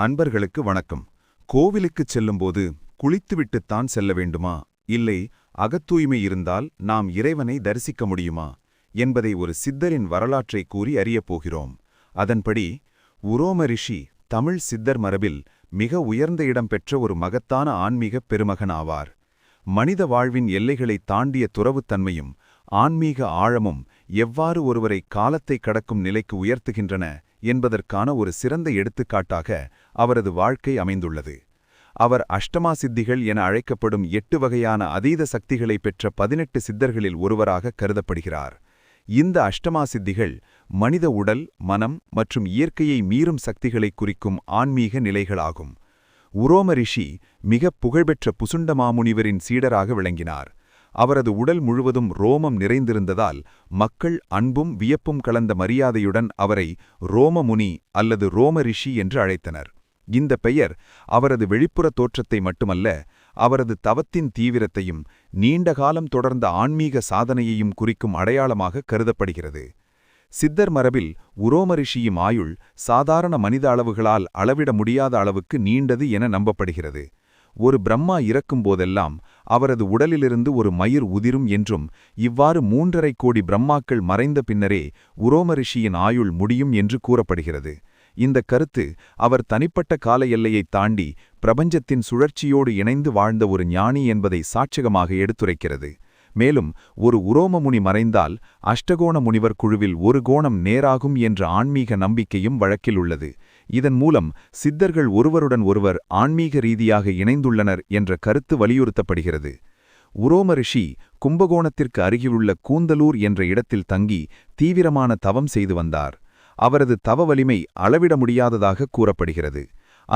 அன்பர்களுக்கு வணக்கம். கோவிலுக்குச் செல்லும்போது குளித்துவிட்டுத்தான் செல்ல வேண்டுமா? இல்லை அகத்தூய்மை இருந்தால் நாம் இறைவனை தரிசிக்க முடியுமா? என்பதை ஒரு சித்தரின் வரலாற்றை கூறி அறியப் போகிறோம். அதன்படி உரோம ரிஷி தமிழ் சித்தர் மரபில் மிக உயர்ந்த இடம் பெற்ற ஒரு மகத்தான ஆன்மீகப் பெருமகன் ஆவார். மனித வாழ்வின் எல்லைகளை தாண்டிய துறவுத்தன்மையும் ஆன்மீக ஆழமும் எவ்வாறு ஒருவரை காலத்தை கடக்கும் நிலைக்கு உயர்த்துகின்றன என்பதற்கான ஒரு சிறந்த எடுத்துக்காட்டாக அவரது வாழ்க்கை அமைந்துள்ளது. அவர் அஷ்டமா சித்திகள் என அழைக்கப்படும் எட்டு வகையான அதீத சக்திகளை பெற்ற பதினெட்டு சித்தர்களில் ஒருவராக கருதப்படுகிறார். இந்த அஷ்டமா சித்திகள் மனித உடல் மனம் மற்றும் இயற்கையை மீறும் சக்திகளை குறிக்கும் ஆன்மீக நிலைகளாகும். உரோம ரிஷி மிக புகழ்பெற்ற புசுண்ட மாமுனிவரின் சீடராக விளங்கினார். அவரது உடல் முழுவதும் ரோமம் நிறைந்திருந்ததால் மக்கள் அன்பும் வியப்பும் கலந்த மரியாதையுடன் அவரை ரோமமுனி அல்லது ரோம ரிஷி என்று அழைத்தனர். இந்த பெயர் அவரது வெளிப்புற தோற்றத்தை மட்டுமல்ல அவரது தவத்தின் தீவிரத்தையும் நீண்ட காலம் தொடர்ந்த ஆன்மீக சாதனையையும் குறிக்கும் அடையாளமாக கருதப்படுகிறது. சித்தர் மரபில் உரோமரிஷியும் ஆயுள் சாதாரண மனித அளவுகளால் அளவிட முடியாத அளவுக்கு நீண்டது என நம்பப்படுகிறது. ஒரு பிரம்மா இறக்கும்போதெல்லாம் அவரது உடலிலிருந்து ஒரு மயிர் உதிரும் என்றும் இவ்வாறு மூன்றரை கோடி பிரம்மாக்கள் மறைந்த பின்னரே உரோமரிஷியின் ஆயுள் முடியும் என்று கூறப்படுகிறது. இந்த கருத்து அவர் தனிப்பட்ட கால எல்லையைத் தாண்டி பிரபஞ்சத்தின் சுழற்சியோடு இணைந்து வாழ்ந்த ஒரு ஞானி என்பதை சாட்சகமாக எடுத்துரைக்கிறது. மேலும் ஒரு உரோம முனி மறைந்தால் அஷ்டகோண முனிவர் குழுவில் ஒரு கோணம் நேராகும் என்ற ஆன்மீக நம்பிக்கையும் வழக்கில் உள்ளது. இதன் மூலம் சித்தர்கள் ஒருவருடன் ஒருவர் ஆன்மீக ரீதியாக இணைந்துள்ளனர் என்ற கருத்து வலியுறுத்தப்படுகிறது. உரோம ரிஷி கும்பகோணத்திற்கு அருகிலுள்ள கூந்தலூர் என்ற இடத்தில் தங்கி தீவிரமான தவம் செய்து வந்தார். அவரது தவ வலிமை அளவிட முடியாததாக கூறப்படுகிறது.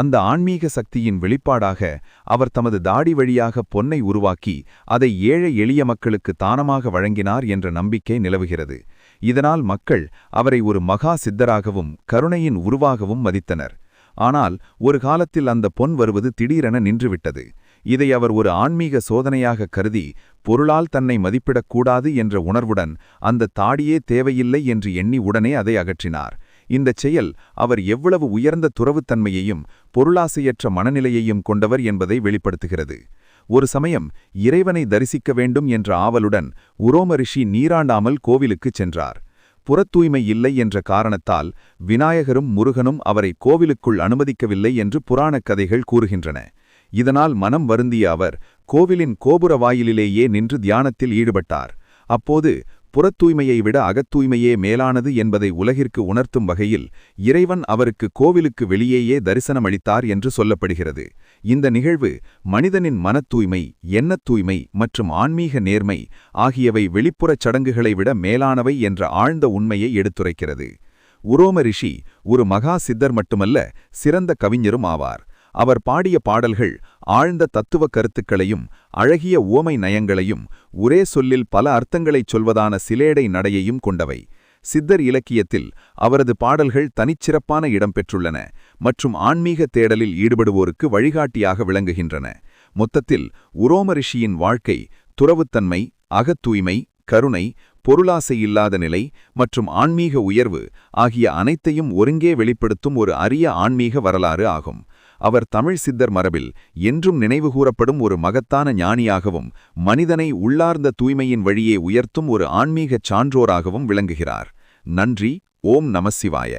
அந்த ஆன்மீக சக்தியின் வெளிப்பாடாக அவர் தமது தாடி வழியாக பொன்னை உருவாக்கி அதை ஏழை எளிய மக்களுக்கு தானமாக வழங்கினார் என்ற நம்பிக்கை நிலவுகிறது. இதனால் மக்கள் அவரை ஒரு மகா சித்தராகவும் கருணையின் உருவாகவும் மதித்தனர். ஆனால் ஒரு காலத்தில் அந்த பொன் வருவது திடீரென நின்றுவிட்டது. இதை அவர் ஒரு ஆன்மீக சோதனையாக கருதி பொருளால் தன்னை மதிப்பிடக்கூடாது என்ற உணர்வுடன் அந்த தாடியே தேவையில்லை என்று எண்ணி உடனே அதை அகற்றினார். இந்தச் செயல் அவர் எவ்வளவு உயர்ந்த துறவுத்தன்மையையும் பொருளாசையற்ற மனநிலையையும் கொண்டவர் என்பதை வெளிப்படுத்துகிறது. ஒரு சமயம் இறைவனை தரிசிக்க வேண்டும் என்ற ஆவலுடன் உரோம ரிஷி நீராண்டாமல் கோவிலுக்குச் சென்றார். புறத்தூய்மை இல்லை என்ற காரணத்தால் விநாயகரும் முருகனும் அவரை கோவிலுக்குள் அனுமதிக்கவில்லை என்று புராணக் கதைகள் கூறுகின்றன. இதனால் மனம் வருந்திய அவர் கோவிலின் கோபுர வாயிலிலேயே நின்று தியானத்தில் ஈடுபட்டார். அப்போது புறத்தூய்மையை விட அகத்தூய்மையே மேலானது என்பதை உலகிற்கு உணர்த்தும் வகையில் இறைவன் அவருக்கு கோவிலுக்கு வெளியேயே தரிசனமளித்தார் என்று சொல்லப்படுகிறது. இந்த நிகழ்வு மனிதனின் மனத்தூய்மை எண்ணத் தூய்மை மற்றும் ஆன்மீக நேர்மை ஆகியவை வெளிப்புறச் சடங்குகளை விட மேலானவை என்ற ஆழ்ந்த உண்மையை எடுத்துரைக்கிறது. உரோம ரிஷி ஒரு மகா சித்தர் மட்டுமல்ல சிறந்த கவிஞரும் ஆவார். அவர் பாடிய பாடல்கள் ஆழ்ந்த தத்துவ கருத்துக்களையும் அழகிய ஓமை நயங்களையும் ஒரே சொல்லில் பல அர்த்தங்களைச் சொல்வதான சிலேடை நடையையும் கொண்டவை. சித்தர் இலக்கியத்தில் அவரது பாடல்கள் தனிச்சிறப்பான இடம் பெற்றுள்ளன மற்றும் ஆன்மீக தேடலில் ஈடுபடுவோருக்கு வழிகாட்டியாக விளங்குகின்றன. மொத்தத்தில் உரோம ரிஷியின் வாழ்க்கை துறவுத்தன்மை அகத்தூய்மை கருணை பொருளாசை இல்லாத நிலை மற்றும் ஆன்மீக உயர்வு ஆகிய அனைத்தையும் ஒருங்கே வெளிப்படுத்தும் ஒரு அரிய ஆன்மீக வரலாறு ஆகும். அவர் தமிழ் சித்தர் மரபில் என்றும் நினைவுகூரப்படும் ஒரு மகத்தான ஞானியாகவும் மனிதனை உள்ளார்ந்த தூய்மையின் வழியே உயர்த்தும் ஒரு ஆன்மீகச் சான்றோராகவும் விளங்குகிறார். நன்றி ஓம் நமசிவாய